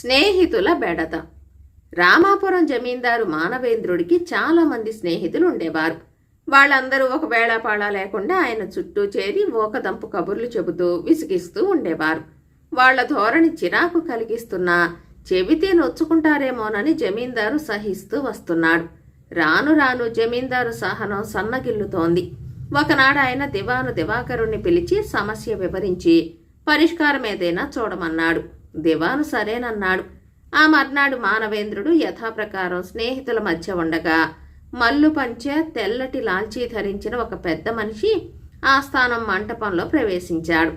స్నేహితుల బెడద రామాపురం జమీందారు మానవేంద్రుడికి చాలామంది స్నేహితులు ఉండేవారు వాళ్ళందరూ ఒక వేళాపాళా లేకుండా ఆయన చుట్టూ చేరి ఓకదంపు కబుర్లు చెబుతూ విసిగిస్తూ ఉండేవారు. వాళ్ళ ధోరణి చిరాకు కలిగిస్తున్నా చెబితే నొచ్చుకుంటారేమోనని జమీందారు సహిస్తూ వస్తున్నాడు. రాను రాను జమీందారు సహనం సన్నగిల్లుతోంది. ఒకనాడు ఆయన దివాను దివాకరుణ్ణి పిలిచి సమస్య వివరించి పరిష్కారం ఏదైనా చూడమన్నాడు. దివాను సరేనన్నాడు. ఆ మర్నాడు మానవేంద్రుడు యథాప్రకారం స్నేహితుల మధ్య ఉండగా మల్లు పంచ తెల్లటి లాల్చీ ధరించిన ఒక పెద్ద మనిషి ఆస్థానం మంటపంలో ప్రవేశించాడు.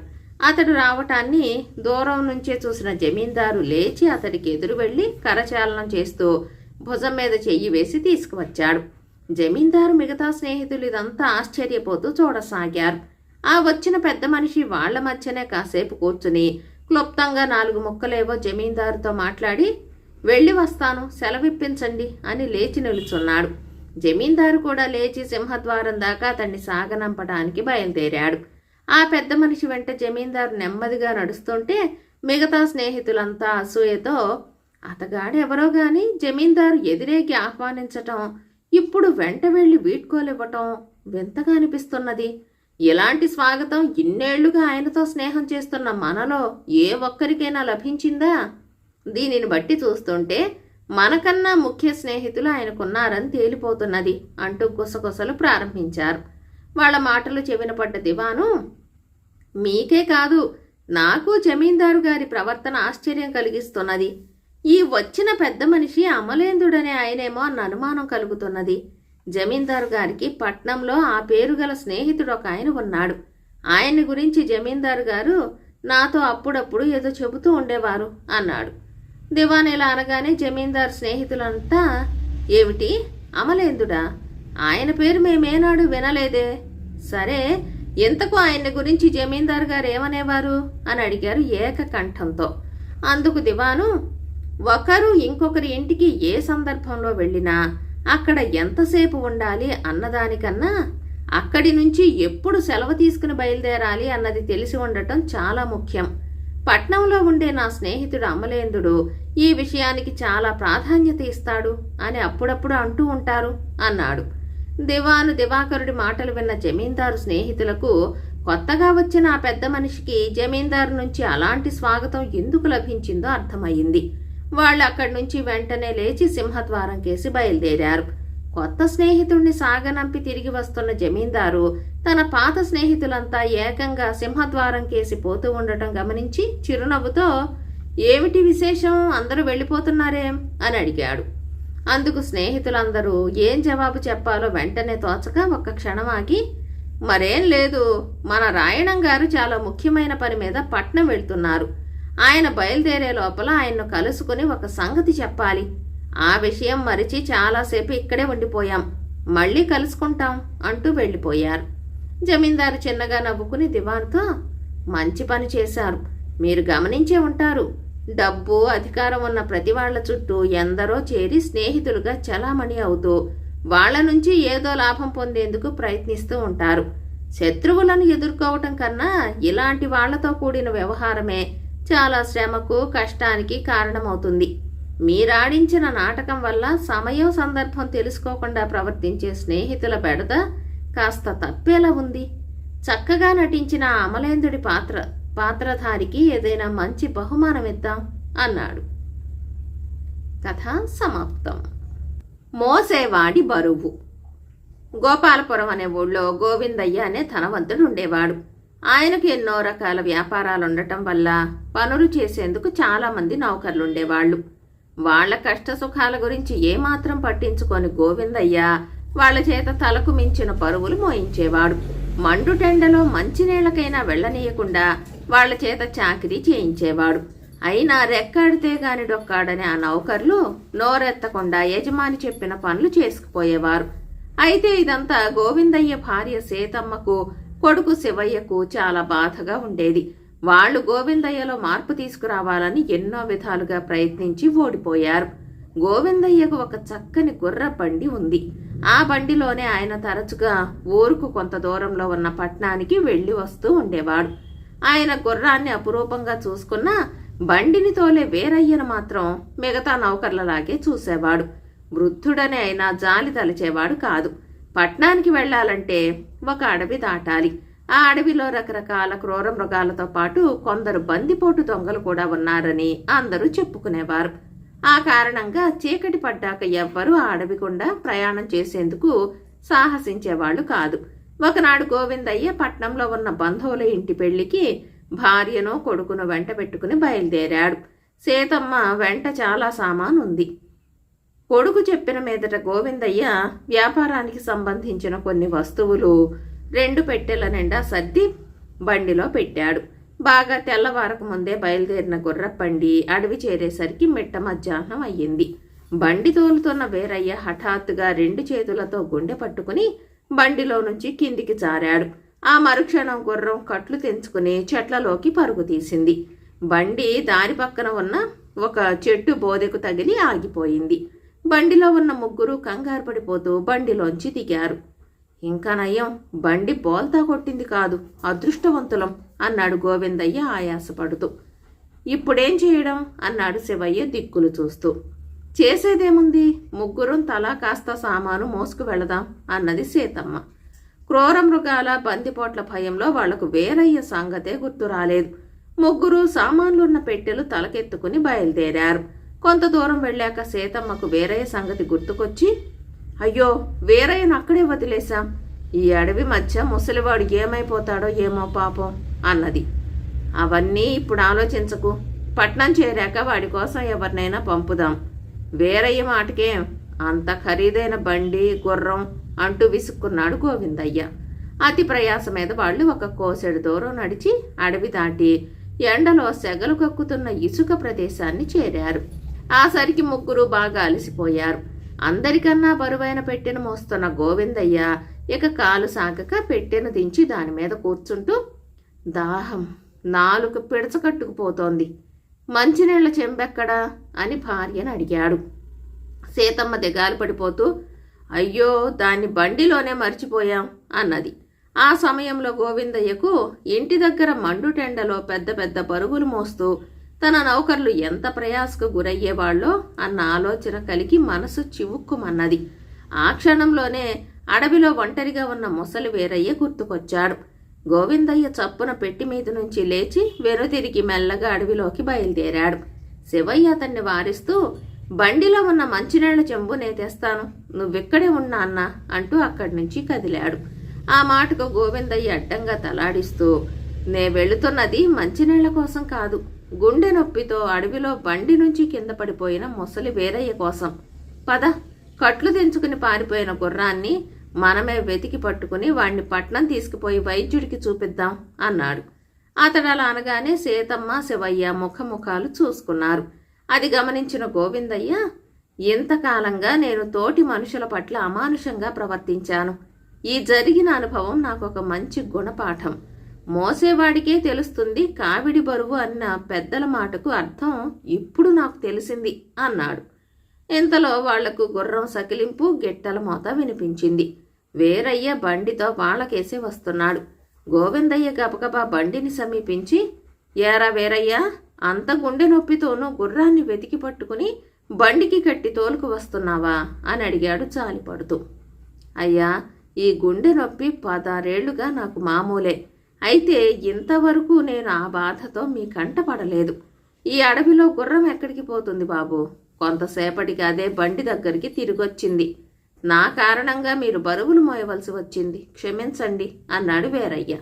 అతడు రావటాన్ని దూరం నుంచే చూసిన జమీందారు లేచి అతడికి ఎదురు వెళ్ళి కరచాలనం చేస్తూ భుజం మీద చెయ్యి వేసి తీసుకువచ్చాడు. జమీందారు మిగతా స్నేహితులు ఇదంతా ఆశ్చర్యపోతూ చూడసాగారు. ఆ వచ్చిన పెద్ద మనిషి వాళ్ళ మధ్యనే కాసేపు కూర్చుని క్లుప్తంగా నాలుగు ముక్కలేవో జమీందారుతో మాట్లాడి వెళ్ళి వస్తాను సెలవిప్పించండి అని లేచి నిలుచున్నాడు. జమీందారు కూడా లేచి సింహద్వారం దాకా అతన్ని సాగనంపడానికి బయలుదేరాడు. ఆ పెద్ద మనిషి వెంట జమీందారు నెమ్మదిగా నడుస్తుంటే మిగతా స్నేహితులంతా అసూయతో అతగాడెవరో గాని జమీందారు ఎదిరేకి ఆహ్వానించటం ఇప్పుడు వెంట వెళ్ళి వీడ్కోలివ్వటం వింతగా అనిపిస్తున్నది. ఇలాంటి స్వాగతం ఇన్నేళ్ళుగా ఆయనతో స్నేహం చేస్తున్న మనలో ఏ ఒక్కరికైనా లభించిందా? దీనిని బట్టి చూస్తుంటే మనకన్నా ముఖ్య స్నేహితులు ఆయనకున్నారని తేలిపోతున్నది అంటూ గుసగుసలు ప్రారంభించారు. వాళ్ళ మాటలు చెవిన పడ్డ దివాను మీకే కాదు నాకు జమీందారు గారి ప్రవర్తన ఆశ్చర్యం కలిగిస్తున్నది. ఈ వచ్చిన పెద్ద మనిషి అమలేందుడనే ఆయనేమో అన్న అనుమానం కలుగుతున్నది. జమీందారు గారికి పట్నంలో ఆ పేరు గల స్నేహితుడు ఒక ఆయన ఉన్నాడు. ఆయన గురించి జమీందారు గారు నాతో అప్పుడప్పుడు ఏదో చెబుతూ ఉండేవారు అన్నాడు. దివాన్ ఇలా అనగానే జమీందారు స్నేహితులంతా ఏమిటి? అమలేందుడా? ఆయన పేరు మేమేనాడు వినలేదే? సరే ఎంతకు ఆయన గురించి జమీందారు గారు ఏమనేవారు? అని అడిగారు ఏకకంఠంతో. అందుకు దివాను ఒకరు ఇంకొకరి ఇంటికి ఏ సందర్భంలో వెళ్ళినా అక్కడ ఎంతసేపు ఉండాలి అన్నదానికన్నా అక్కడి నుంచి ఎప్పుడు సెలవు తీసుకుని బయలుదేరాలి అన్నది తెలిసి ఉండటం చాలా ముఖ్యం. పట్నంలో ఉండే నా స్నేహితుడు అమలేందుడు ఈ విషయానికి చాలా ప్రాధాన్యత ఇస్తాడు అని అప్పుడప్పుడు అంటూ ఉంటారు అన్నాడు. దివాను దివాకరుడి మాటలు విన్న జమీందారు స్నేహితులకు కొత్తగా వచ్చిన ఆ పెద్ద మనిషికి జమీందారు నుంచి అలాంటి స్వాగతం ఎందుకు లభించిందో అర్థమయ్యింది. వాళ్ళు అక్కడి నుంచి వెంటనే లేచి సింహద్వారం కేసి బయలుదేరారు. కొత్త స్నేహితుణ్ణి సాగనంపి తిరిగి వస్తున్న జమీందారు తన పాత స్నేహితులంతా ఏకంగా సింహద్వారం కేసి పోతూ ఉండటం గమనించి చిరునవ్వుతో ఏమిటి విశేషం? అందరూ వెళ్ళిపోతున్నారేం? అని అడిగాడు. అందుకు స్నేహితులందరూ ఏం జవాబు చెప్పాలో వెంటనే తోచక ఒక్క క్షణం ఆగి మరేం లేదు మన రాయణం గారు చాలా ముఖ్యమైన పని మీద పట్నం వెళ్తున్నారు. ఆయన బయలుదేరే లోపల ఆయన్ను కలుసుకుని ఒక సంగతి చెప్పాలి. ఆ విషయం మరిచి చాలాసేపు ఇక్కడే ఉండిపోయాం. మళ్ళీ కలుసుకుంటాం అంటూ వెళ్ళిపోయారు. జమీందారు చిన్నగా నవ్వుకుని దివాన్తో మంచి పని చేశారు. మీరు గమనించే ఉంటారు. డబ్బు అధికారం ఉన్న ప్రతి వాళ్ళ చుట్టూ ఎందరో చేరి స్నేహితులుగా చలామణి అవుతూ వాళ్ళ నుంచి ఏదో లాభం పొందేందుకు ప్రయత్నిస్తూ ఉంటారు. శత్రువులను ఎదుర్కోవటం కన్నా ఇలాంటి వాళ్ళతో కూడిన వ్యవహారమే చాలా శ్రమకు కష్టానికి కారణమవుతుంది. మీరాడించిన నాటకం వల్ల సమయం సందర్భం తెలుసుకోకుండా ప్రవర్తించే స్నేహితుల బెడద కాస్త తప్పేలా ఉంది. చక్కగా నటించిన అమలేందుడి పాత్ర పాత్రధారికి ఏదైనా మంచి బహుమానం ఇద్దాం అన్నాడు. కథ సమాప్తం. మోసేవాడి బరువు. గోపాలపురం అనే ఊళ్ళో గోవిందయ్య అనే ధనవంతుడు ఉండేవాడు. ఆయనకు ఎన్నో రకాల వ్యాపారాలు ఉండటం వల్ల పనులు చేసేందుకు చాలామంది నౌకర్లుండేవాళ్ళు వాళ్ళ కష్ట సుఖాల గురించి ఏమాత్రం పట్టించుకొని గోవిందయ్య వాళ్ళ చేత తలకు మించిన పరువులు మోయించేవాడు. మండుటెండలో మంచినీళ్ళకైనా వెళ్ళనీయకుండా వాళ్ళ చేత చాకిరీ చేయించేవాడు. అయినా రెక్కాడితే గాని డొక్కాడని ఆ నౌకర్లు నోరెత్తకుండా యజమాని చెప్పిన పనులు చేసుకుపోయేవారు. అయితే ఇదంతా గోవిందయ్య భార్య సీతమ్మకు కొడుకు శివయ్యకు చాలా బాధగా ఉండేది. వాళ్ళు గోవిందయ్యలో మార్పు తీసుకురావాలని ఎన్నో విధాలుగా ప్రయత్నించి ఓడిపోయారు. గోవిందయ్యకు ఒక చక్కని గుర్ర బండి ఉంది. ఆ బండిలోనే ఆయన తరచుగా ఊరుకు కొంత దూరంలో ఉన్న పట్నానికి వెళ్ళి వస్తూ ఉండేవాడు. ఆయన గుర్రాన్ని అపురూపంగా చూసుకున్నా బండిని తోలే వేరయ్యను మాత్రం మిగతా నౌకర్లలాగే చూసేవాడు. వృద్ధుడని అయినా జాలి తలిచేవాడు కాదు. పట్నానికి వెళ్ళాలంటే ఒక అడవి దాటాలి. ఆ అడవిలో రకరకాల క్రూర మృగాలతో పాటు కొందరు బందిపోటు దొంగలు కూడా ఉన్నారని అందరూ చెప్పుకునేవారు. ఆ కారణంగా చీకటి పడ్డాక ఎవ్వరూ ఆ అడవి గుండా ప్రయాణం చేసేందుకు సాహసించేవాళ్ళు కాదు. ఒకనాడు గోవిందయ్య పట్నంలో ఉన్న బంధువుల ఇంటి పెళ్ళికి భార్యను కొడుకును వెంట పెట్టుకుని బయలుదేరాడు. సీతమ్మ వెంట చాలా సామాను ఉంది కొడుకు చెప్పిన మీదట గోవిందయ్య వ్యాపారానికి సంబంధించిన కొన్ని వస్తువులు రెండు పెట్టెల నిండా సర్ది బండిలో పెట్టాడు. బాగా తెల్లవారకు ముందే బయలుదేరిన గుర్రపండి అడవి చేరేసరికి మిట్ట మధ్యాహ్నం అయ్యింది. బండి తోలుతున్న వేరయ్య హఠాత్తుగా రెండు చేతులతో గుండె పట్టుకుని బండిలో నుంచి కిందికి జారాడు. ఆ మరుక్షణం గుర్రం కట్లు తెంచుకుని చెట్లలోకి పరుగు తీసింది. బండి దారి పక్కన ఉన్న ఒక చెట్టు బోదెకు తగిలి ఆగిపోయింది. బండిలో ఉన్న ముగ్గురు కంగారు పడిపోతూ బండిలోంచి దిగారు. ఇంకా నయం బండి బోల్తా కొట్టింది కాదు అదృష్టవంతులం అన్నాడు గోవిందయ్య ఆయాసపడుతూ. ఇప్పుడేం చేయడం? అన్నాడు శివయ్య దిక్కులు చూస్తూ. చేసేదేముంది? ముగ్గురం తలా కాస్త సామాను మోసుకు వెళదాం అన్నది సీతమ్మ. క్రూర మృగాల బందిపోట్ల భయంలో వాళ్ళకు వేరయ్య సంగతే గుర్తు రాలేదు. ముగ్గురు సామాన్లున్న పెట్టెలు తలకెత్తుకుని బయలుదేరారు. కొంత దూరం వెళ్ళాక సీతమ్మకు వేరయ్య సంగతి గుర్తుకొచ్చి అయ్యో వేరయ్యను అక్కడే వదిలేశాం? ఈ అడవి మధ్య ముసలివాడు ఏమైపోతాడో ఏమో పాపం అన్నది. అవన్నీ ఇప్పుడు ఆలోచించకు. పట్నం చేరాక వాడి కోసం ఎవరినైనా పంపుదాం. వేరయ్య మాటకే అంత ఖరీదైన బండి గుర్రం అంటూ విసుక్కున్నాడు గోవిందయ్య. అతి ప్రయాస మీద వాళ్ళు ఒక కోసెడు దూరం నడిచి అడవి దాటి ఎండలో సెగలు కక్కుతున్న ఇసుక ప్రదేశాన్ని చేరారు. ఆ సరికి ముగ్గురు బాగా అలసిపోయారు. అందరికన్నా బరువైన పెట్టెను మోస్తున్న గోవిందయ్య ఇక కాలు సాగక పెట్టెను దించి దాని మీద కూర్చుంటూ దాహం నాలుగు పిడచకట్టుకుపోతోంది మంచినీళ్ళ చెంబెక్కడా? అని భార్యను అడిగాడు. సీతమ్మ దిగాలు పడిపోతూ అయ్యో దాన్ని బండిలోనే మర్చిపోయాం అన్నది. ఆ సమయంలో గోవిందయ్యకు ఇంటి దగ్గర మండుటెండలో పెద్ద పెద్ద పరుగులు మోస్తూ తన నౌకర్లు ఎంత ప్రయాసకు గురయ్యేవాళ్ళో అన్న ఆలోచన కలిగి మనసు చివుక్కుమన్నది. ఆ క్షణంలోనే అడవిలో ఒంటరిగా ఉన్న ముసలి వేరయ్య గుర్తుకొచ్చాడు. గోవిందయ్య చప్పున పెట్టి మీద నుంచి లేచి వెనుతిరిగి మెల్లగా అడవిలోకి బయలుదేరాడు. శివయ్య అతన్ని వారిస్తూ బండిలో ఉన్న మంచినీళ్ళ చెంబు నేతేస్తాను నువ్వెక్కడే ఉన్నా అన్న అంటూ అక్కడి నుంచి కదిలాడు. ఆ మాటకు గోవిందయ్య అడ్డంగా తలాడిస్తూ నే వెళుతున్నది మంచినీళ్ళ కోసం కాదు. గుండె నొప్పితో అడవిలో బండి నుంచి కింద పడిపోయిన ముసలి వేరయ్య కోసం. పద కట్లు తెంచుకుని పారిపోయిన గుర్రాన్ని మనమే వెతికి పట్టుకుని వాణ్ణి పట్నం తీసుకుపోయి వైద్యుడికి చూపిద్దాం అన్నాడు. అతడు అలా అనగానే సీతమ్మ శివయ్య ముఖముఖాలు చూసుకున్నారు. అది గమనించిన గోవిందయ్య ఇంతకాలంగా నేను తోటి మనుషుల పట్ల అమానుషంగా ప్రవర్తించాను. ఈ జరిగిన అనుభవం నాకు ఒక మంచి గుణపాఠం. మోసేవాడికే తెలుస్తుంది కావిడి బరువు అన్న పెద్దల మాటకు అర్థం ఇప్పుడు నాకు తెలిసింది అన్నాడు. ఇంతలో వాళ్ళకు గుర్రం సకిలింపు గిట్టల మోత వినిపించింది. వేరయ్య బండితో వాళ్ళకేసి వస్తున్నాడు. గోవిందయ్య గబగబా బండిని సమీపించి ఏరా వేరయ్య అంత గుండె నొప్పితోనూ గుర్రాన్ని వెతికి పట్టుకుని బండికి కట్టి తోలుకు వస్తున్నావా? అని అడిగాడు చాలిపడుతూ అయ్యా ఈ గుండె నొప్పి పదారేళ్ళుగా నాకు మామూలే. అయితే ఇంతవరకు నేను ఆ బాధతో మీ కంట పడలేదు. ఈ అడవిలో గుర్రం ఎక్కడికి పోతుంది బాబు? కొంతసేపటికి అదే బండి దగ్గరికి తిరిగొచ్చింది. నా కారణంగా మీరు బరువులు మోయవలసి వచ్చింది. క్షమించండి అన్నాడు వేరయ్య.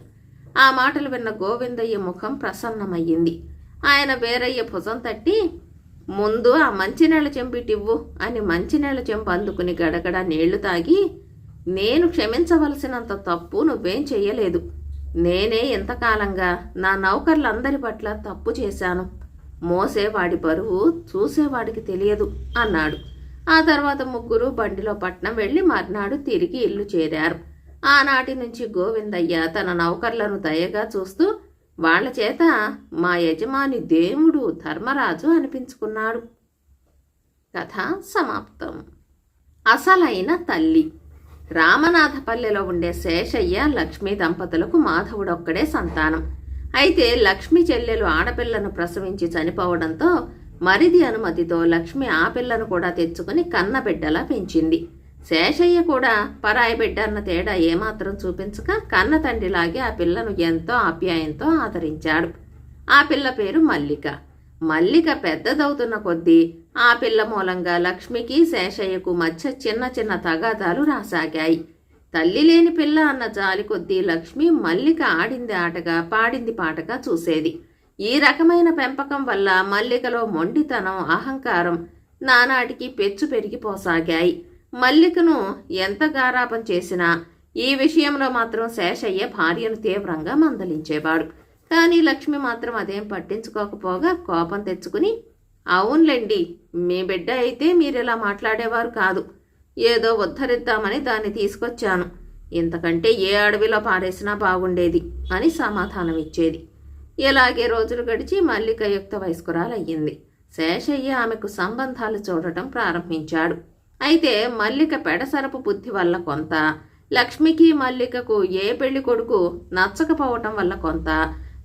ఆ మాటలు విన్న గోవిందయ్య ముఖం ప్రసన్నమయ్యింది. ఆయన వేరయ్య భుజం తట్టి ముందు ఆ మంచినీళ్ళ చెంపిటివ్వు అని మంచినీళ్ళ చెంపు అందుకుని గడగడ నీళ్ళు తాగి నేను క్షమించవలసినంత తప్పు నువ్వేం చెయ్యలేదు. నేనే ఎంతకాలంగా నా నౌకర్లందరి పట్ల తప్పు చేశాను. మోసేవాడి బరువు చూసేవాడికి తెలియదు అన్నాడు. ఆ తర్వాత ముగ్గురు బండిలో పట్నం వెళ్ళి మర్నాడు తిరిగి ఇల్లు చేరారు. ఆనాటి నుంచి గోవిందయ్య తన నౌకర్లను దయగా చూస్తూ వాళ్ళ చేత మా యజమాని దేవుడు ధర్మరాజు అనిపించుకున్నాడు. కథ సమాప్తం. అసలైన తల్లి. రామనాథపల్లెలో ఉండే శేషయ్య లక్ష్మీ దంపతులకు మాధవుడొక్కడే సంతానం. అయితే లక్ష్మి చెల్లెలు ఆడపిల్లను ప్రసవించి చనిపోవడంతో మరిది అనుమతితో లక్ష్మి ఆ పిల్లను కూడా తెచ్చుకుని కన్నబిడ్డలా పెంచింది. శేషయ్య కూడా పరాయి బిడ్డ అన్న తేడా ఏమాత్రం చూపించక కన్న తండ్రిలాగే ఆ పిల్లను ఎంతో ఆప్యాయంతో ఆదరించాడు. ఆ పిల్ల పేరు మల్లిక. మల్లిక పెద్దదవుతున్న కొద్దీ ఆ పిల్ల మూలంగా లక్ష్మికి శేషయ్యకు మధ్య చిన్న చిన్న తగాదాలు రాసాగాయి. తల్లి లేని పిల్ల అన్న జాలి కొద్దీ లక్ష్మి మల్లిక ఆడింది ఆటగా పాడింది పాటగా చూసేది. ఈ రకమైన పెంపకం వల్ల మల్లికలో మొండితనం అహంకారం నానాటికి పెచ్చు పెరిగిపోసాగాయి. మల్లికను ఎంత గారాపం చేసినా ఈ విషయంలో మాత్రం శేషయ్య భార్యను తీవ్రంగా మందలించేవాడు. కానీ లక్ష్మి మాత్రం అదేం పట్టించుకోకపోగా కోపం తెచ్చుకుని అవునులేండి మీ బిడ్డ అయితే మీరిలా మాట్లాడేవారు కాదు. ఏదో ఉద్ధరిద్దామని దాన్ని తీసుకొచ్చాను. ఇంతకంటే ఏ అడవిలో పారేసినా బాగుండేది అని సమాధానం ఇచ్చేది. ఇలాగే రోజులు గడిచి మల్లిక యుక్త వయస్కురాలయ్యింది. శేషయ్య ఆమెకు సంబంధాలు చూడటం ప్రారంభించాడు. అయితే మల్లిక పెడసరపు బుద్ధి వల్ల కొంత లక్ష్మికి మల్లికకు ఏ పెళ్ళి కొడుకు నచ్చకపోవటం వల్ల కొంత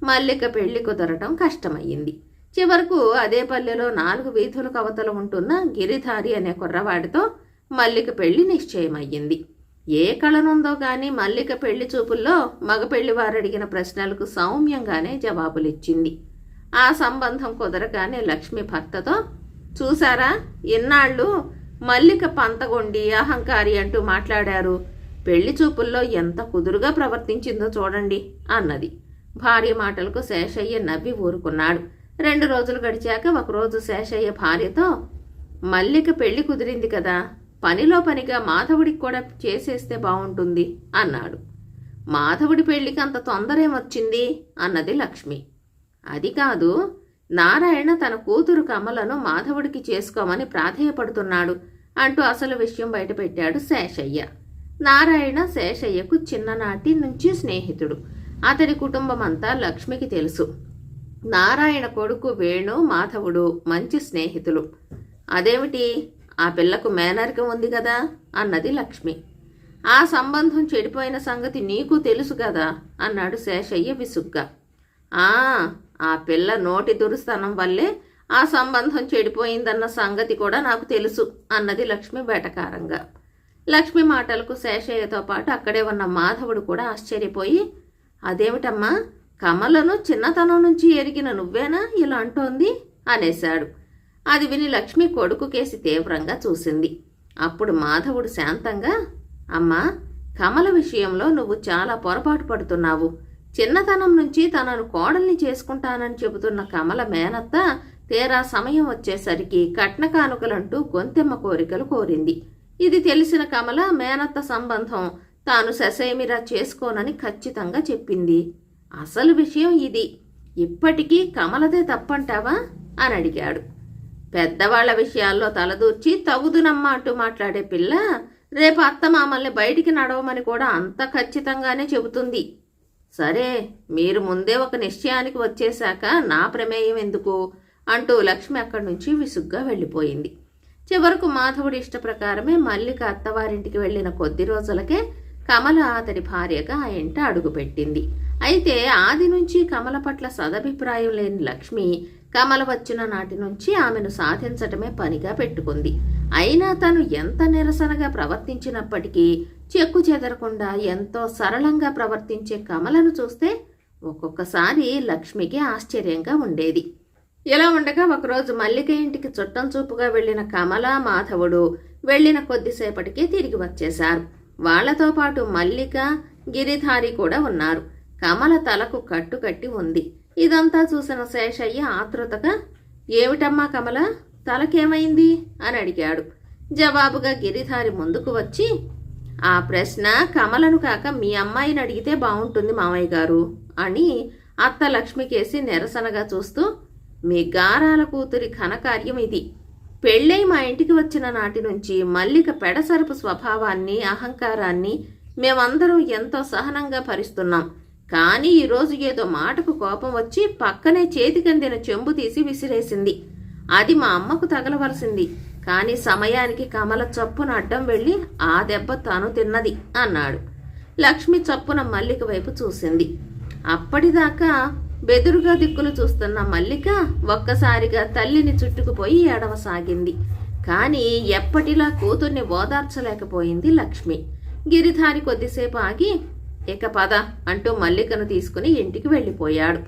మల్లిక పెళ్ళి కుదరటం కష్టమయ్యింది. చివరకు అదే పల్లెలో నాలుగు వీధుల కవతలు ఉంటున్న గిరిధారి అనే కుర్రవాడితో మల్లిక పెళ్ళి నిశ్చయమయ్యింది. ఏ కళనుందో గాని మల్లిక పెళ్ళి చూపుల్లో మగ పెళ్ళివారు అడిగిన ప్రశ్నలకు సౌమ్యంగానే జవాబులిచ్చింది. ఆ సంబంధం కుదరగానే లక్ష్మి భర్తతో చూసారా ఇన్నాళ్ళు మల్లిక పంతగొండి అహంకారి అంటూ మాట్లాడారు. పెళ్ళి చూపుల్లో ఎంత కుదురుగా ప్రవర్తించిందో చూడండి అన్నది. భార్య మాటలకు శేషయ్య నవ్వి ఊరుకున్నాడు. రెండు రోజులు గడిచాక ఒకరోజు శేషయ్య భార్యతో మల్లిక పెళ్ళి కుదిరింది కదా పనిలో పనిగా మాధవుడికి కూడా చేసేస్తే బాగుంటుంది అన్నాడు. మాధవుడి పెళ్ళికి అంత తొందరేమొచ్చింది అన్నది లక్ష్మి. అది కాదు నారాయణ తన కూతురు కమలను మాధవుడికి చేసుకోమని ప్రాధేయపడుతున్నాడు అంటూ అసలు విషయం బయటపెట్టాడు శేషయ్య. నారాయణ శేషయ్యకు చిన్ననాటి నుంచి స్నేహితుడు. అతడి కుటుంబం అంతా లక్ష్మికి తెలుసు. నారాయణ కొడుకు వేణు మాధవుడు మంచి స్నేహితులు. అదేమిటి? ఆ పిల్లకు మేనరికం ఉంది కదా? అన్నది లక్ష్మి. ఆ సంబంధం చెడిపోయిన సంగతి నీకు తెలుసు కదా? అన్నాడు శేషయ్య విసుగ్గా. ఆ ఆ పిల్ల నోటి దురుస్తనం వల్లే ఆ సంబంధం చెడిపోయిందన్న సంగతి కూడా నాకు తెలుసు అన్నది లక్ష్మి వేటకారంగా. లక్ష్మి మాటలకు శేషయ్యతో పాటు అక్కడే ఉన్న మాధవుడు కూడా ఆశ్చర్యపోయి అదేమిటమ్మా? కమలను చిన్నతనం నుంచి ఎరిగిన నువ్వేనా? ఇలా అంటోంది అనేశాడు. అది విని లక్ష్మి కొడుకు కేసి తీవ్రంగా చూసింది. అప్పుడు మాధవుడు శాంతంగా అమ్మా కమల విషయంలో నువ్వు చాలా పొరపాటు పడుతున్నావు. చిన్నతనం నుంచి తనను కోడల్ని చేసుకుంటానని చెబుతున్న కమల మేనత్త తీరా సమయం వచ్చేసరికి కట్న కానుకలంటూ గొంతెమ్మ కోరికలు కోరింది. ఇది తెలిసిన కమల మేనత్త సంబంధం తాను ససేమిరా చేసుకోనని ఖచ్చితంగా చెప్పింది. అసలు విషయం ఇది. ఇప్పటికీ కమలదే తప్పంటావా? అని అడిగాడు. పెద్దవాళ్ళ విషయాల్లో తలదూర్చి తగుదునమ్మ అంటూ మాట్లాడే పిల్ల రేపు అత్త మామల్ని బయటికి నడవమని కూడా అంత ఖచ్చితంగానే చెబుతుంది. సరే మీరు ముందే ఒక నిశ్చయానికి వచ్చేశాక నా ప్రమేయం ఎందుకు? అంటూ లక్ష్మి అక్కడి నుంచి విసుగ్గా వెళ్ళిపోయింది. చివరకు మాధవుడి ఇష్ట ప్రకారమే మల్లిక అత్తవారింటికి వెళ్ళిన కొద్ది రోజులకే కమల అతడి భార్యగా ఆ ఇంట అడుగుపెట్టింది. అయితే ఆది నుంచి కమల పట్ల సదభిప్రాయం లేని లక్ష్మి కమల వచ్చిన నాటి నుంచి ఆమెను సాధించటమే పనిగా పెట్టుకుంది. అయినా తను ఎంత నిరసనగా ప్రవర్తించినప్పటికీ చెక్కు చెదరకుండా ఎంతో సరళంగా ప్రవర్తించే కమలను చూస్తే ఒక్కొక్కసారి లక్ష్మికి ఆశ్చర్యంగా ఉండేది. ఇలా ఉండగా ఒకరోజు మల్లిక ఇంటికి చుట్టం చూపుగా వెళ్ళిన కమల మాధవుడు వెళ్ళిన కొద్దిసేపటికే తిరిగి వచ్చేశారు. వాళ్ళతో పాటు మల్లిక గిరిధారి కూడా ఉన్నారు. కమల తలకు కట్టుకట్టి ఉంది. ఇదంతా చూసిన శేషయ్య ఆతృతగా ఏమిటమ్మా కమల తలకేమైంది? అని అడిగాడు. జవాబుగా గిరిధారి ముందుకు వచ్చి ఆ ప్రశ్న కమలను కాక మీ అమ్మాయిని అడిగితే బాగుంటుంది మామయ్య గారు అని అత్త లక్ష్మికేసి నిరసనగా చూస్తూ మీ గారాల కూతురి ఘనకార్యం ఇది. పెళ్ళై మా ఇంటికి వచ్చిన నాటి నుంచి మల్లిక పెడసరపు స్వభావాన్ని అహంకారాన్ని మేమందరం ఎంతో సహనంగా భరిస్తున్నాం. కానీ ఈరోజు ఏదో మాటకు కోపం వచ్చి పక్కనే చేతికందిన చెంబు తీసి విసిరేసింది. అది మా అమ్మకు తగలవలసింది. కానీ సమయానికి కమల చప్పున అడ్డం వెళ్ళి ఆ దెబ్బ తాను తిన్నది అన్నాడు. లక్ష్మి చప్పున మల్లిక వైపు చూసింది. అప్పటిదాకా బెదురుగా దిక్కులు చూస్తున్న మల్లిక ఒక్కసారిగా తల్లిని చుట్టుకుపోయి ఏడవసాగింది. కాని ఎప్పటిలా కూతుర్ని ఓదార్చలేకపోయింది లక్ష్మి. గిరిధారి కొద్దిసేపు ఆగి ఇక పద అంటూ మల్లికను తీసుకుని ఇంటికి వెళ్ళిపోయాడు.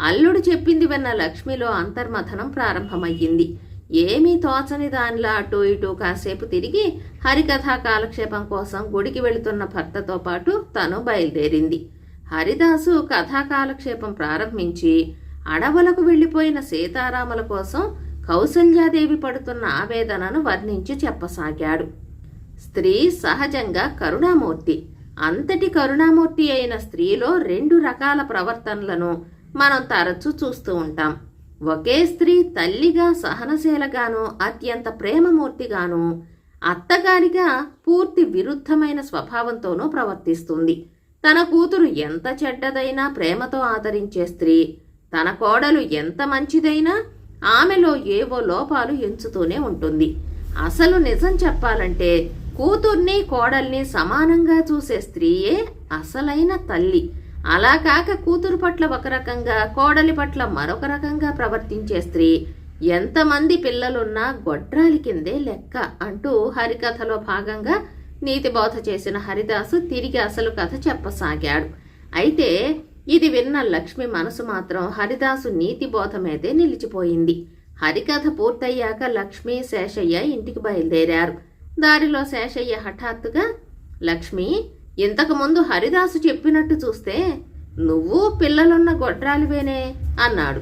అల్లుడు చెప్పింది విన్న లక్ష్మిలో అంతర్మథనం ప్రారంభమయ్యింది. ఏమీ తోచని దానిలా అటు ఇటు కాసేపు తిరిగి హరికథా కాలక్షేపం కోసం గుడికి వెళుతున్న భర్తతో పాటు తను బయలుదేరింది. హరిదాసు కథా కాలక్షేపం ప్రారంభించి అడవులకు వెళ్ళిపోయిన సీతారాముల కోసం కౌసల్యాదేవి పడుతున్న ఆవేదనను వర్ణించి చెప్పసాగాడు. స్త్రీ సహజంగా కరుణామూర్తి. అంతటి కరుణామూర్తి అయిన స్త్రీలో రెండు రకాల ప్రవర్తనలను మనం తరచూ చూస్తూ ఉంటాం. ఒకే స్త్రీ తల్లిగా సహనశీలగాను అత్యంత ప్రేమమూర్తిగాను అత్తగారిగా పూర్తి విరుద్ధమైన స్వభావంతోనూ ప్రవర్తిస్తుంది. తన కూతురు ఎంత చెడ్డదైనా ప్రేమతో ఆదరించే స్త్రీ తన కోడలు ఎంత మంచిదైనా ఆమెలో ఏవో లోపాలు ఎంచుతూనే ఉంటుంది. అసలు నిజం చెప్పాలంటే కూతుర్ని కోడల్ని సమానంగా చూసే స్త్రీయే అసలైన తల్లి. అలా కాక కూతురు పట్ల ఒక రకంగా కోడలి పట్ల మరొక రకంగా ప్రవర్తించే స్త్రీ ఎంతమంది పిల్లలున్నా గొడ్రాలి కిందే లెక్క అంటూ హరికథలో భాగంగా నీతిబోధ చేసిన హరిదాసు తిరిగి అసలు కథ చెప్పసాగాడు. అయితే ఇది విన్న లక్ష్మి మనసు మాత్రం హరిదాసు నీతిబోధ మీదే నిలిచిపోయింది. హరికథ పూర్తయ్యాక లక్ష్మి శేషయ్య ఇంటికి బయలుదేరారు. దారిలో శేషయ్య హఠాత్తుగా లక్ష్మి ఇంతకుముందు హరిదాసు చెప్పినట్టు చూస్తే నువ్వు పిల్లలున్న గొడ్రాలివేనే అన్నాడు.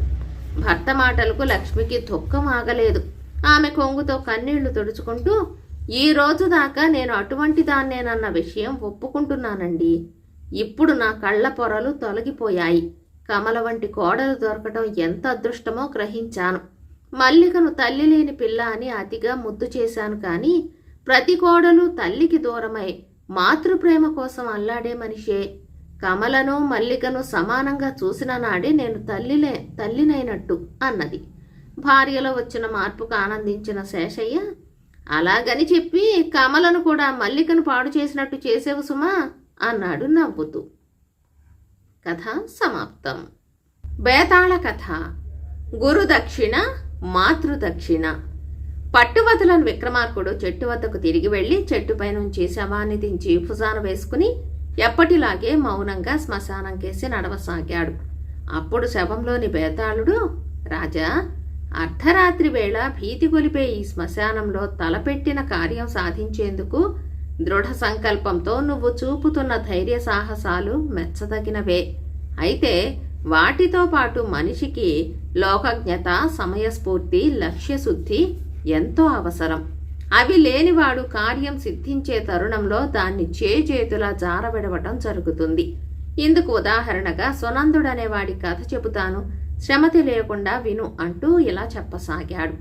భర్త మాటలకు లక్ష్మికి దుఃఖం ఆగలేదు. ఆమె కొంగుతో కన్నీళ్ళు తుడుచుకుంటూ ఈ రోజు దాకా నేను అటువంటి దాన్నేనన్న విషయం ఒప్పుకుంటున్నానండి. ఇప్పుడు నా కళ్ళ పొరలు తొలగిపోయాయి. కమల వంటి కోడలు దొరకటం ఎంత అదృష్టమో గ్రహించాను. మల్లికను తల్లి లేని పిల్ల అని అతిగా ముద్దు చేశాను కానీ ప్రతి కోడలు తల్లికి దూరమై మాతృప్రేమ కోసం అల్లాడే మనిషే. కమలను మల్లికను సమానంగా చూసిన నాడే నేను తల్లిలే తల్లినైనట్టు అన్నది. భార్యలో వచ్చిన మార్పుకు ఆనందించిన శేషయ్య అలాగని చెప్పి కమలను కూడా మల్లికను పాడు చేసినట్టు చేసేవు సుమా అన్నాడు నవ్వుతూ. కథ సమాప్తం. బేతాళ కథ. గురుదక్షిణ మాతృదక్షిణ. పట్టువదలని విక్రమార్కుడు చెట్టు వద్దకు తిరిగి వెళ్ళి చెట్టుపై నుంచి శవాన్ని దించి భుజాన వేసుకుని ఎప్పటిలాగే మౌనంగా శ్మశానం కేసి నడవసాగాడు. అప్పుడు శవంలోని బేతాళుడు రాజా అర్ధరాత్రి వేళ భీతి గొలిపే ఈ శ్మశానంలో తలపెట్టిన కార్యం సాధించేందుకు దృఢ సంకల్పంతో నువ్వు చూపుతున్న ధైర్య సాహసాలు మెచ్చదగినవే. అయితే వాటితో పాటు మనిషికి లోకజ్ఞత సమయస్ఫూర్తి లక్ష్యశుద్ధి ఎంతో అవసరం. అవి లేనివాడు కార్యం సిద్ధించే తరుణంలో దాన్ని చేజేతులా జారవిడవటం జరుగుతుంది. ఇందుకు ఉదాహరణగా సునందుడనేవాడి కథ చెబుతాను. శ్రమతి లేకుండా విను అంటూ ఇలా చెప్పసాగాడు.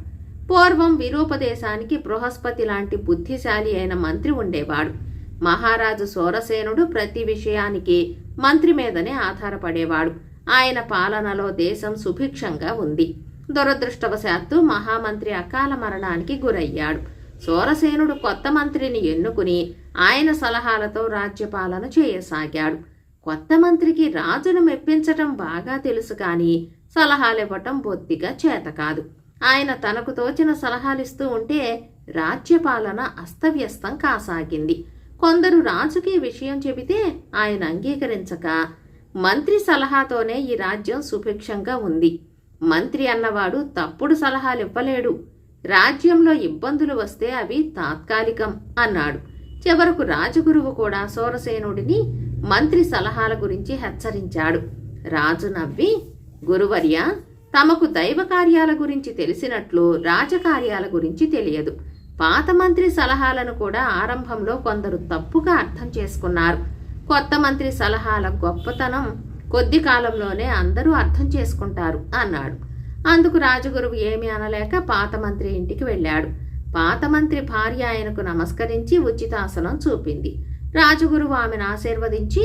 పూర్వం విరూపదేశానికి బృహస్పతి లాంటి బుద్ధిశాలి అయిన మంత్రి ఉండేవాడు. మహారాజు సోరసేనుడు ప్రతి విషయానికి మంత్రి మీదనే ఆధారపడేవాడు. ఆయన పాలనలో దేశం సుభిక్షంగా ఉంది. దురదృష్టవశాత్తు మహామంత్రి అకాల మరణానికి గురయ్యాడు. సోరసేనుడు కొత్త మంత్రిని ఎన్నుకుని ఆయన సలహాలతో రాజ్యపాలన చేయసాగాడు. కొత్త మంత్రికి రాజును మెప్పించటం బాగా తెలుసు కానీ సలహాలివ్వటం బొత్తిగా చేత కాదు. ఆయన తనకు తోచిన సలహాలిస్తూ ఉంటే రాజ్యపాలన అస్తవ్యస్తం కాసాగింది. కొందరు రాజుకి విషయం చెబితే ఆయన అంగీకరించక మంత్రి సలహాతోనే ఈ రాజ్యం సుభిక్షంగా ఉంది. మంత్రి అన్నవాడు తప్పుడు సలహాలు ఇవ్వలేడు రాజ్యంలో ఇబ్బందులు వస్తే అవి తాత్కాలికం అన్నాడు. చివరకు రాజగురువు కూడా సోరసేనుడిని మంత్రి సలహాల గురించి హెచ్చరించాడు. రాజు నవ్వి గురువర్య తమకు దైవ కార్యాల గురించి తెలిసినట్లు రాజకార్యాల గురించి తెలియదు. పాత మంత్రి సలహాలను కూడా ఆరంభంలో కొందరు తప్పుగా అర్థం చేసుకున్నారు. కొత్త మంత్రి సలహాల గొప్పతనం కొద్ది కాలంలోనే అందరూ అర్థం చేసుకుంటారు అన్నాడు. అందుకు రాజగురువు ఏమీ అనలేక పాత మంత్రి ఇంటికి వెళ్ళాడు. పాత మంత్రి భార్య ఆయనకు నమస్కరించి ఉచితాసనం చూపింది. రాజగురువు ఆమెను ఆశీర్వదించి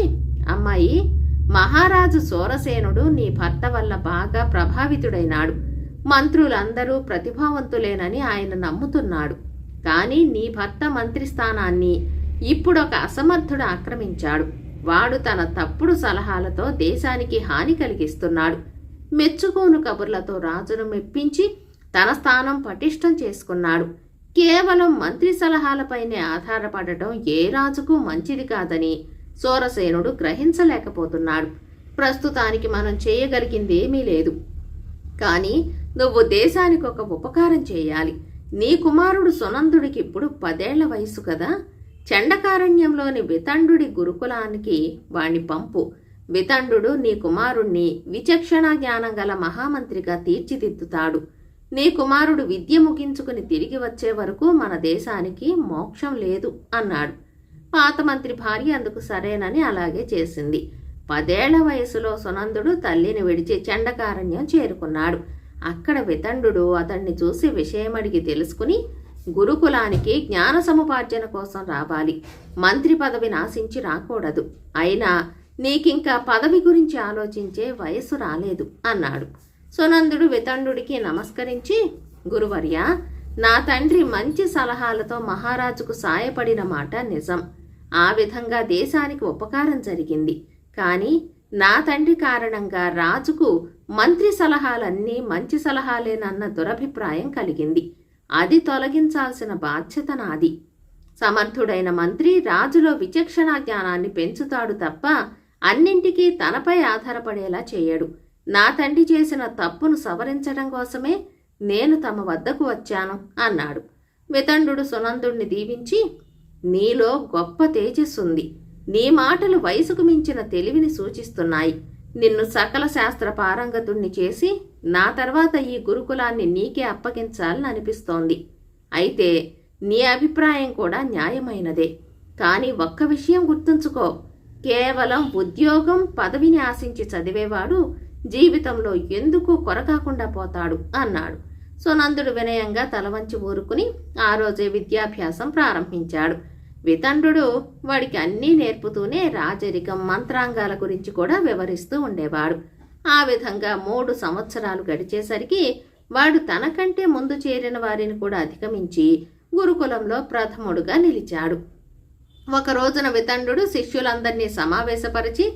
అమ్మాయి మహారాజు సోరసేనుడు నీ భర్త వల్ల బాగా ప్రభావితుడైనాడు. మంత్రులందరూ ప్రతిభావంతులేనని ఆయన నమ్ముతున్నాడు. కానీ నీ భర్త మంత్రి స్థానాన్ని ఇప్పుడొక అసమర్థుడు ఆక్రమించాడు. వాడు తన తప్పుడు సలహాలతో దేశానికి హాని కలిగిస్తున్నాడు. మెచ్చుకోను కబుర్లతో రాజును మెప్పించి తన స్థానం పటిష్టం చేసుకున్నాడు. కేవలం మంత్రి సలహాలపైనే ఆధారపడటం ఏ రాజుకు మంచిది కాదని సోరసేనుడు గ్రహించలేకపోతున్నాడు. ప్రస్తుతానికి మనం చేయగలిగిందేమీ లేదు. కానీ నువ్వు దేశానికి ఒక ఉపకారం చేయాలి. నీ కుమారుడు సునందుడికి ఇప్పుడు పదేళ్ళ వయసు కదా. చండకారణ్యంలోని వితండుడి గురుకులానికి వాణ్ణి పంపు. వితండు నీ కుమారుణ్ణి విచక్షణ జ్ఞానం గల మహామంత్రిగా తీర్చిదిద్దుతాడు. నీ కుమారుడు విద్య ముగించుకుని తిరిగి వచ్చే వరకు మన దేశానికి మోక్షం లేదు అన్నాడు. పాత మంత్రి భార్య అందుకు సరేనని అలాగే చేసింది. పదేళ్ళ వయసులో సునందుడు తల్లిని విడిచి చండకారణ్యం చేరుకున్నాడు. అక్కడ వితండు అతన్ని చూసి విషయమడిగి తెలుసుకుని గురుకులానికి జ్ఞాన సముపార్జన కోసం రావాలి. మంత్రి పదవి నాశించి రాకూడదు. అయినా నీకింకా పదవి గురించి ఆలోచించే వయస్సు రాలేదు అన్నాడు. సునందుడు వితండుడికి నమస్కరించి గురువర్య నా తండ్రి మంచి సలహాలతో మహారాజుకు సాయపడిన మాట నిజం. ఆ విధంగా దేశానికి ఉపకారం జరిగింది. కానీ నా తండ్రి కారణంగా రాజుకు మంత్రి సలహాలన్నీ మంచి సలహాలేనన్న దురభిప్రాయం కలిగింది. అది తొలగించాల్సిన బాధ్యత నాది. సమర్థుడైన మంత్రి రాజులో విచక్షణ జ్ఞానాన్ని పెంచుతాడు తప్ప అన్నింటికీ తనపై ఆధారపడేలా చేయడు. నా తండ్రి చేసిన తప్పును సవరించడం కోసమే నేను తమ వద్దకు వచ్చాను అన్నాడు. వితండు సునందుణ్ణి దీవించి నీలో గొప్ప తేజస్సుంది. నీ మాటలు వయసుకు మించిన తెలివిని సూచిస్తున్నాయి. నిన్ను సకల శాస్త్ర పారంగతుణ్ణి చేసి నా తర్వాత ఈ గురుకులాన్ని నీకే అప్పగించాలని అనిపిస్తోంది. అయితే నీ అభిప్రాయం కూడా న్యాయమైనదే. కానీ ఒక్క విషయం గుర్తుంచుకో. కేవలం ఉద్యోగం పదవిని ఆశించి చదివేవాడు జీవితంలో ఎందుకు కొరకాకుండా పోతాడు అన్నాడు. సునందుడు వినయంగా తలవంచి ఊరుకుని ఆ రోజే విద్యాభ్యాసం ప్రారంభించాడు. వితండ్రుడు వాడికి అన్నీ నేర్పుతూనే రాజరికం మంత్రాంగాల గురించి కూడా వివరిస్తూ ఉండేవాడు. ఆ విధంగా మూడు సంవత్సరాలు గడిచేసరికి వాడు తనకంటే ముందు చేరిన వారిని కూడా అధిగమించి గురుకులంలో ప్రథముడుగా నిలిచాడు. ఒక రోజున వితండు శిష్యులందరినీ సమావేశపరిచి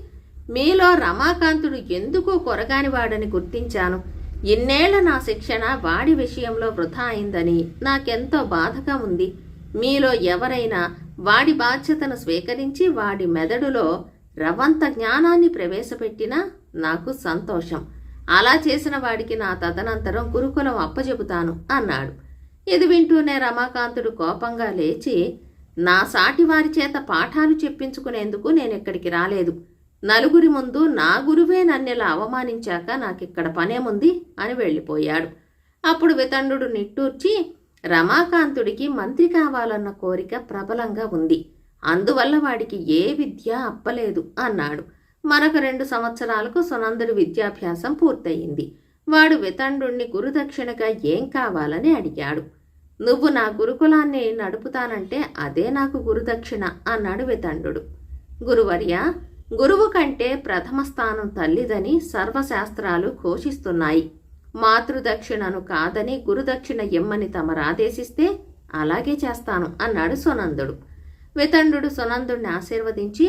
మీలో రమాకాంతుడు ఎందుకు కొరగాని వాడని గుర్తించాను. ఇన్నేళ్ళ నా శిక్షణ వాడి విషయంలో వృధా అయిందని నాకెంతో బాధగా ఉంది. మీలో ఎవరైనా వాడి బాధ్యతను స్వీకరించి వాడి మెదడులో రవంత జ్ఞానాన్ని ప్రవేశపెట్టినా నాకు సంతోషం. అలా చేసిన వాడికి నా తదనంతరం గురుకులం అప్పజెబుతాను అన్నాడు. ఇది వింటూనే రమాకాంతుడు కోపంగా లేచి నా సాటి వారి చేత పాఠాలు చెప్పించుకునేందుకు నేను ఇక్కడికి రాలేదు. నలుగురి ముందు నా గురువే నన్నెలా అవమానించాక నాకిక్కడ పనేముంది అని వెళ్ళిపోయాడు. అప్పుడు వితండు నిట్టూర్చి రమాకాంతుడికి మంత్రి కావాలన్న కోరిక ప్రబలంగా ఉంది. అందువల్ల వాడికి ఏ విద్య అప్పలేదు అన్నాడు. మరొక రెండు సంవత్సరాలకు సునందుడి విద్యాభ్యాసం పూర్తయింది. వాడు వితండుణ్ణి గురుదక్షిణగా ఏం కావాలని అడిగాడు. నువ్వు నా గురుకులాన్ని నడుపుతానంటే అదే నాకు గురుదక్షిణ అన్నాడు వితండు గురువర్య గురువు కంటే ప్రథమ స్థానం తల్లిదని సర్వశాస్త్రాలు ఘోషిస్తున్నాయి. మాతృదక్షిణను కాదని గురుదక్షిణ ఇమ్మని తమరాదేశిస్తే అలాగే చేస్తాను అన్నాడు సునందుడు. వితండు సునందుణ్ణి ఆశీర్వదించి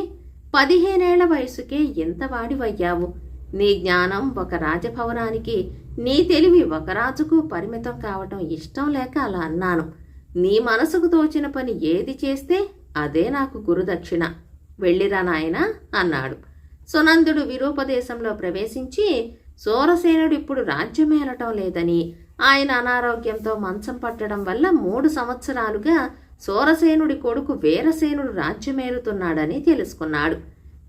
పదిహేనేళ్ళ వయసుకే ఎంత వాడివయ్యావు? నీ జ్ఞానం ఒక రాజభవనానికి నీ తెలివి ఒక రాజుకు పరిమితం కావటం ఇష్టం లేక అలా అన్నాను. నీ మనసుకు తోచిన పని ఏది చేస్తే అదే నాకు గురుదక్షిణ. వెళ్ళిరా నాయన అన్నాడు. సునందుడు విరూపదేశంలో ప్రవేశించి సూరసేనుడు ఇప్పుడు రాజ్యమేలటం లేదని ఆయన అనారోగ్యంతో మంచం పట్టడం వల్ల మూడు సంవత్సరాలుగా సోరసేనుడి కొడుకు వీరసేనుడు రాజ్యమేలుతున్నాడని తెలుసుకున్నాడు.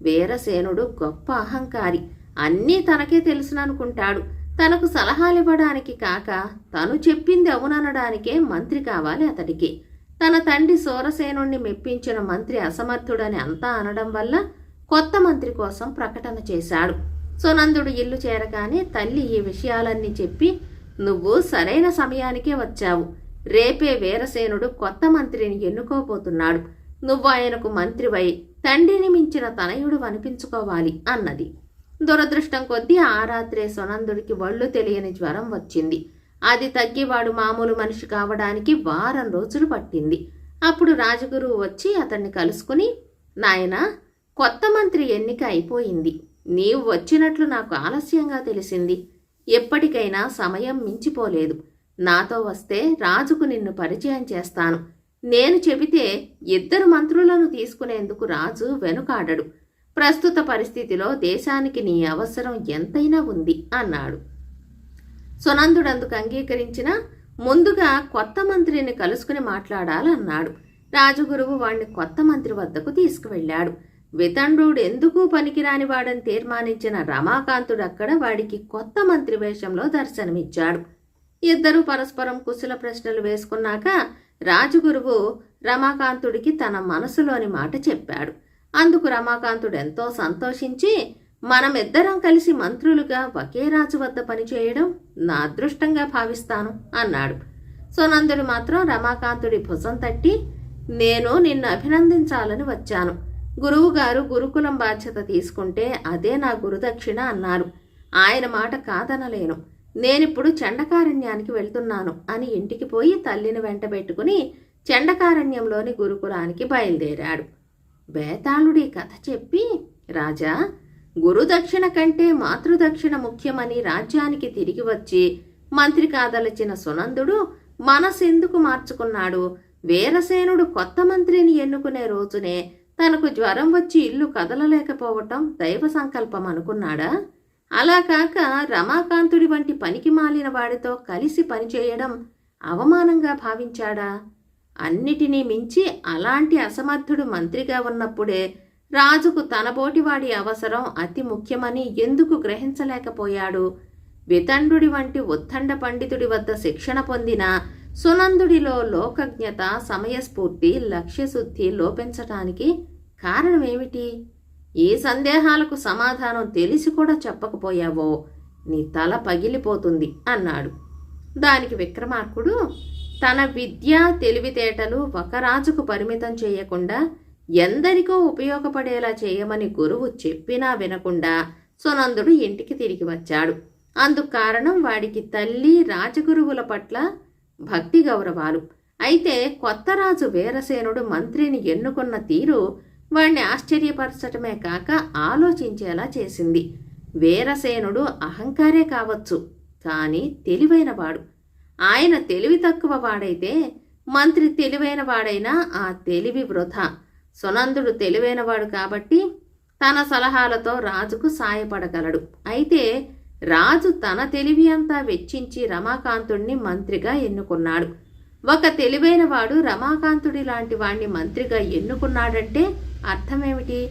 వీరసేనుడు గొప్ప అహంకారి. అన్నీ తనకే తెలుసుననుకుంటాడు. తనకు సలహాలివ్వడానికి కాక తను చెప్పింది అవుననడానికే మంత్రి కావాలి అతడికి. తన తండ్రి సోరసేనుణ్ణి మెప్పించిన మంత్రి అసమర్థుడని అంతా అనడం వల్ల కొత్త మంత్రి కోసం ప్రకటన చేశాడు. సునందుడు ఇల్లు చేరగానే తల్లి ఈ విషయాలన్నీ చెప్పి నువ్వు సరైన సమయానికే వచ్చావు. రేపే వీరసేనుడు కొత్త మంత్రిని ఎన్నుకోబోతున్నాడు. నువ్వు ఆయనకు మంత్రివై తండ్రిని మించిన తనయుడు అనిపించుకోవాలి అన్నది. దురదృష్టం కొద్దీ ఆ రాత్రే సునందుడికి వళ్ళు తెలియని జ్వరం వచ్చింది. అది తగ్గివాడు మామూలు మనిషి కావడానికి వారం రోజులు పట్టింది. అప్పుడు రాజగురువు వచ్చి అతన్ని కలుసుకుని నాయన కొత్త మంత్రి ఎన్నిక అయిపోయింది. నీవు వచ్చినట్లు నాకు ఆలస్యంగా తెలిసింది. ఎప్పటికైనా సమయం మించిపోలేదు. నాతో వస్తే రాజుకు నిన్ను పరిచయం చేస్తాను. నేను చెబితే ఇద్దరు మంత్రులను తీసుకునేందుకు రాజు వెనుకాడడు. ప్రస్తుత పరిస్థితిలో దేశానికి నీ అవసరం ఎంతైనా ఉంది అన్నాడు. సునందుడందుకు అంగీకరించిన ముందుగా కొత్త మంత్రిని కలుసుకుని మాట్లాడాలన్నాడు. రాజగురువు వాణ్ణి కొత్త మంత్రి వద్దకు తీసుకువెళ్ళాడు. వితండ్రుడు ఎందుకు పనికిరాని వాడని తీర్మానించిన రమాకాంతుడు అక్కడ వాడికి కొత్త మంత్రి వేషంలో దర్శనమిచ్చాడు. ఇద్దరూ పరస్పరం కుశల ప్రశ్నలు వేసుకున్నాక రాజగురువు రమాకాంతుడికి తన మనసులోని మాట చెప్పాడు. అందుకు రమాకాంతుడు ఎంతో సంతోషించి మనమిద్దరం కలిసి మంత్రులుగా ఒకే రాజు వద్ద పనిచేయడం నా అదృష్టంగా భావిస్తాను అన్నాడు. సునందుడు మాత్రం రమాకాంతుడి భుజం తట్టి నేను నిన్ను అభినందించాలని వచ్చాను. గురువుగారు గురుకులం బాధ్యత తీసుకుంటే అదే నా గురుదక్షిణ అన్నారు. ఆయన మాట కాదనలేను. నేనిప్పుడు చండకారణ్యానికి వెళ్తున్నాను అని ఇంటికి పోయి తల్లిని వెంటబెట్టుకుని చండకారణ్యంలోని గురుకులానికి బయలుదేరాడు. బేతాళుడి కథ చెప్పి రాజా గురుదక్షిణ కంటే మాతృదక్షిణ ముఖ్యమని రాజ్యానికి తిరిగి వచ్చి మంత్రి కాదలచిన సునందుడు మనసెందుకు మార్చుకున్నాడు? వీరసేనుడు కొత్త మంత్రిని ఎన్నుకునే రోజునే తనకు జ్వరం వచ్చి ఇల్లు కదలలేకపోవటం దైవ సంకల్పం అనుకున్నాడా? అలా కాక రమాకాంతుడి వంటి పనికి మాలిన వాడితో కలిసి పనిచేయడం అవమానంగా భావించాడా? అన్నిటినీ మించి అలాంటి అసమర్థుడు మంత్రిగా ఉన్నప్పుడే రాజుకు తనబోటివాడి అవసరం అతి ముఖ్యమని ఎందుకు గ్రహించలేకపోయాడు? వితండుడి వంటి ఉత్తండ పండితుడి వద్ద శిక్షణ పొందిన సునందుడిలో లోకజ్ఞత సమయస్ఫూర్తి లక్ష్యశుద్ధి లోపించటానికి కారణమేమిటి? ఈ సందేహాలకు సమాధానం తెలిసి కూడా చెప్పకపోయావో నీ తల పగిలిపోతుంది అన్నాడు. దానికి విక్రమార్కుడు తన విద్య తెలివితేటలు ఒక రాజుకు పరిమితం చేయకుండా ఎందరికో ఉపయోగపడేలా చేయమని గురువు చెప్పినా వినకుండా సునందుడు ఇంటికి తిరిగి వచ్చాడు. అందుకు కారణం వాడికి తల్లి రాజగురువుల పట్ల భక్తి గౌరవాలు. అయితే కొత్త రాజు వీరసేనుడు మంత్రిని ఎన్నుకున్న తీరు వాణ్ణి ఆశ్చర్యపరచటమే కాక ఆలోచించేలా చేసింది. వీరసేనుడు అహంకారే కావచ్చు కానీ తెలివైనవాడు. ఆయన తెలివి తక్కువ వాడైతే మంత్రి తెలివైన వాడైనా ఆ తెలివి వృధా. సునందుడు తెలివైనవాడు కాబట్టి తన సలహాలతో రాజుకు సాయపడగలడు. అయితే రాజు తన తెలివి అంతా వెచ్చించి రమాకాంతుడిని మంత్రిగా ఎన్నుకున్నాడు. ఒక తెలివైనవాడు రమాకాంతుడి లాంటి వాణ్ణి మంత్రిగా ఎన్నుకున్నాడంటే అర్థమేమిటి?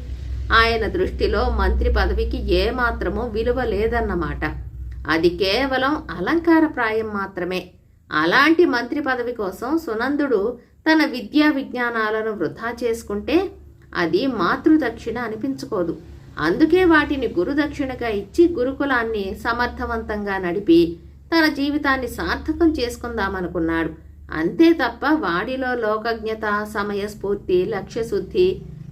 ఆయన దృష్టిలో మంత్రి పదవికి ఏమాత్రమూ విలువ లేదన్నమాట. అది కేవలం అలంకార ప్రాయం మాత్రమే. అలాంటి మంత్రి పదవి కోసం సునందుడు తన విద్యా విజ్ఞానాలను వృధా చేసుకుంటే అది మాతృదక్షిణ అనిపించుకోదు. అందుకే వాటిని గురుదక్షిణగా ఇచ్చి గురుకులాన్ని సమర్థవంతంగా నడిపి తన జీవితాన్ని సార్థకం చేసుకుందామనుకున్నాడు. అంతే తప్ప వాడిలో లోకజ్ఞత సమయస్ఫూర్తి లక్ష్యశుద్ధి